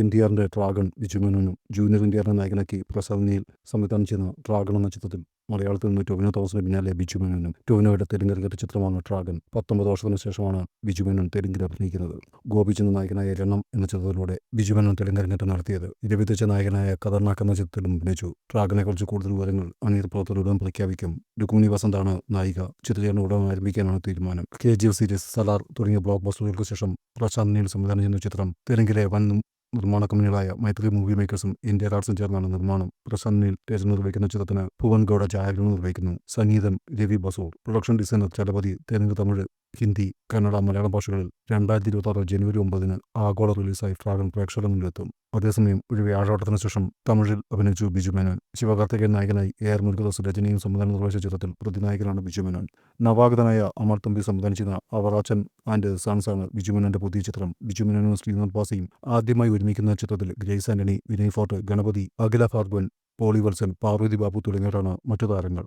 N T ആറിന്റെ dragon ബിജുമേനോനും junior N T ആറിന്റെ നായകനാക്കി പ്രസവനിയിൽ സംവിധാനം ചെയ്യുന്ന ഡ്രാഗൺ എന്ന ചിത്രത്തിൽ മലയാളത്തിൽ നിന്ന് ടോവിനോ തോമസിന് പിന്നാലെ ബിജുമേനോനും തെലുങ്ക് തെലുങ്കരകത്തെ ചിത്രമാണ് ഡ്രാഗൺ. പത്തൊമ്പത് വർഷത്തിന് ശേഷമാണ് ബിജുമേനോൻ തെലുങ്കിൽ അഭിനയിക്കുന്നത്. ഗോപിചന്ദ് നായകനായ രണം എന്ന ചിത്രത്തിലൂടെ ബിജുമേനോൻ തെലുങ്കരങ്ങേറ്റം നടത്തിയത്. രവി തെച്ച നായകനായ കഥർനാക്ക് എന്ന ചിത്രത്തിലും അഭിനയിച്ചു. ഡ്രാഗനെക്കുറിച്ച് കൂടുതൽ വിവരങ്ങൾ അനീർ ഉടൻ പ്രഖ്യാപിക്കും. രുക്മിണി വസന്താണ് നായിക. ചിത്രീകരണം ഉടൻ ആരംഭിക്കാനാണ് തീരുമാനം. K G F series Salaar തുടങ്ങിയ ബ്ലോക്ക് ബസ്റ്ററുകൾക്ക് ശേഷം പ്രശാന്തിനിയിൽ സംവിധാനം ചെയ്യുന്ന ചിത്രം തെലുങ്കിലെ വൻ നിർമ്മാണ കമ്പനികളായ മൈത്രി മൂവി മേക്കേഴ്സും ഇന്ത്യ ആർട്സും ചേർന്നാണ് നിർമ്മാണം. പ്രശാന്ത് നീൽ നിർവഹിക്കുന്ന ചിത്രത്തിന് ഭുവൻ ഗൌഡ ഛായാഗ്രഹണം നിർവഹിക്കുന്നു. സംഗീതം രവി ബസൂർ. പ്രൊഡക്ഷൻ ഡിസൈനർ ചലപതി തെലുങ്ക് തമിഴ് ഹിന്ദി കന്നഡ മലയാളം ഭാഷകളിൽ രണ്ടായിരത്തി ഇരുപത്തി ആറ് ജനുവരി ഒമ്പതിന് ആഗോള റിലീസായി ഫ്രാഗൺ പ്രേക്ഷകരുടെ മുന്നിലെത്തും. അതേസമയം ഒരു വ്യാഴാട്ടത്തിന് ശേഷം തമിഴിൽ അഭിനയിച്ചു ബിജു മേനോൻ. ശിവകാർത്തികൻ നായകനായി എ ആർ മുരുകദാസ് രചനയും സംവിധാനം നിർവഹിച്ച ചിത്രത്തിൽ പ്രതിനായകനാണ് ബിജു മേനോൻ. നവാഗതനായ അമർ തമ്പി സംവിധാനം ചെയ്ത അവറാച്ചൻ ആൻഡ് സൺസ് ആണ് ബിജു മേനോന്റെ പുതിയ ചിത്രം. ബിജു മേനോനും ശ്രീനാഥ് ബാസയും ആദ്യമായി ഒരുമിക്കുന്ന ചിത്രത്തിൽ ഗ്രേസ് ആന്റണി വിനയ് ഫോർട്ട് ഗണപതി അഖില ഭാർഗവൻ പോളി വത്സൻ പാർവതി ബാബു തുടങ്ങിയവരാണ് മറ്റു താരങ്ങൾ.